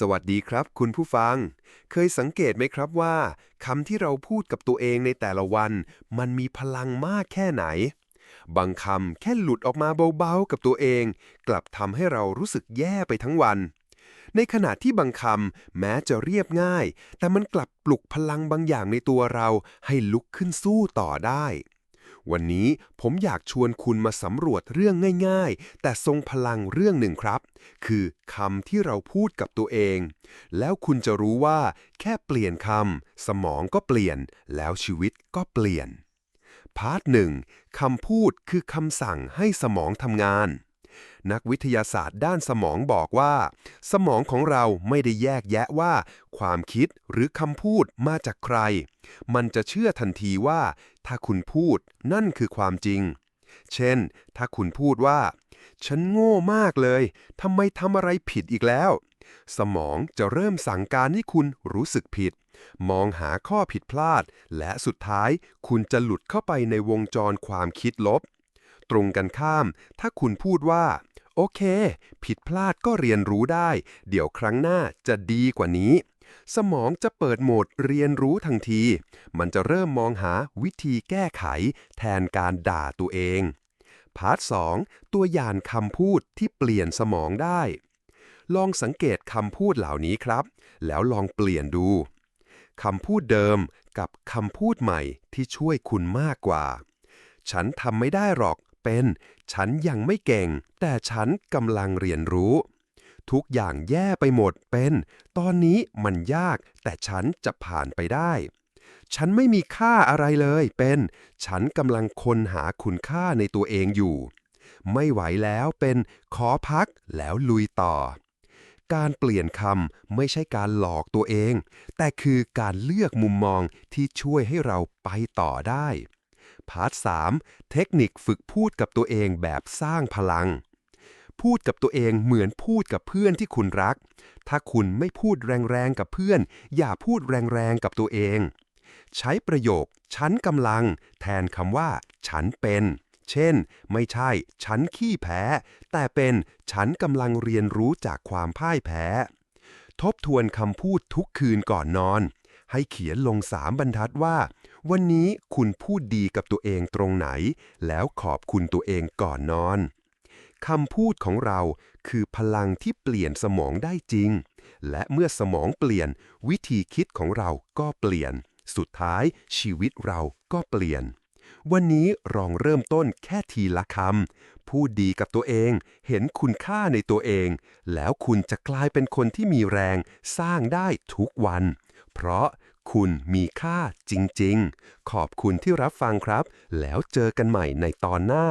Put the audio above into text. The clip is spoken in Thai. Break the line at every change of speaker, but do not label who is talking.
สวัสดีครับ คุณผู้ฟัง เคยสังเกตไหมครับว่าคำที่เราพูดกับตัวเองในแต่ละวัน มันมีพลังมากแค่ไหน บางคำแค่หลุดออกมาเบาๆกับตัวเอง กลับทำให้เรารู้สึกแย่ไปทั้งวัน ในขณะที่บางคำแม้จะเรียบง่าย แต่มันกลับปลุกพลังบางอย่างในตัวเราให้ลุกขึ้นสู้ต่อได้ วันนี้ผมอยากชวนคุณมาสำรวจเรื่องง่ายๆ แต่ทรงพลังเรื่องหนึ่งครับ คือคำที่เราพูดกับตัวเอง แล้วคุณจะรู้ว่า แค่เปลี่ยนคำสมองก็เปลี่ยน แล้วชีวิตก็เปลี่ยนพาร์ทหนึ่งคำพูดคือคำสั่งให้สมองทำงาน นักวิทยาศาสตร์ด้านสมองบอกว่า สมองของเราไม่ได้แยกแยะว่า ความคิดหรือคำพูดมาจากใคร มันจะเชื่อทันทีว่า ถ้าคุณพูดนั่นคือความจริง เช่น ถ้าคุณพูดว่า ฉันโง่มากเลยทำไมทำอะไรผิดอีกแล้ว สมองจะเริ่มสั่งการให้คุณรู้สึกผิดมองหาข้อผิดพลาด และสุดท้ายคุณจะหลุดเข้าไปในวงจรความคิดลบ ตรงกันข้าม ถ้าคุณพูดว่า โอเค ผิดพลาดก็เรียนรู้ได้ เดี๋ยวครั้งหน้าจะดีกว่านี้ สมองจะเปิดโหมดเรียนรู้ทันที มันจะเริ่มมองหาวิธีแก้ไข แทนการด่าตัวเอง พาร์ทสองตัวอย่างคำพูดที่เปลี่ยนสมองได้ ลองสังเกตคำพูดเหล่านี้ครับ แล้วลองเปลี่ยนดูคำพูดเดิมกับคำพูดใหม่ที่ช่วยคุณมากกว่า ฉันทำไม่ได้หรอก เป็น ฉันยังไม่เก่ง แต่ฉันกำลังเรียนรู้ ทุกอย่างแย่ไปหมดเป็น ตอนนี้มันยาก แต่ฉันจะผ่านไปได้ ฉันไม่มีค่าอะไรเลยเป็น ฉันกำลังค้นหาคุณค่าในตัวเองอยู่ ไม่ไหวแล้วเป็นขอพักแล้วลุยต่อการเปลี่ยนคำไม่ใช่การหลอกตัวเอง แต่คือการเลือกมุมมองที่ช่วยให้เราไปต่อได้ พาร์ท 3 เทคนิคฝึกพูดกับตัวเองแบบสร้างพลัง พูดกับตัวเองเหมือนพูดกับเพื่อนที่คุณรัก ถ้าคุณไม่พูดแรงๆกับเพื่อน อย่าพูดแรงๆกับตัวเอง ใช้ประโยค ฉันกำลัง แทนคำว่า ฉันเป็น เช่น ไม่ใช่ ฉันขี้แพ้ แต่เป็น ฉันกำลังเรียนรู้จากความพ่ายแพ้ ทบทวนคำพูดทุกคืนก่อนนอน ให้เขียนลงสามบรรทัดว่า วันนี้คุณพูดดีกับตัวเองตรงไหน แล้วขอบคุณตัวเองก่อนนอนคำพูดของเราคือพลังที่เปลี่ยนสมองได้จริง และเมื่อสมองเปลี่ยน วิธีคิดของเราก็เปลี่ยน สุดท้ายชีวิตเราก็เปลี่ยน วันนี้ลองเริ่มต้นแค่ทีละคำพูดดีกับตัวเอง เห็นคุณค่าในตัวเอง แล้วคุณจะกลายเป็นคนที่มีแรง สร้างได้ทุกวัน เพราะ คุณมีค่าจริงๆ ขอบคุณที่รับฟังครับ แล้วเจอกันใหม่ในตอนหน้า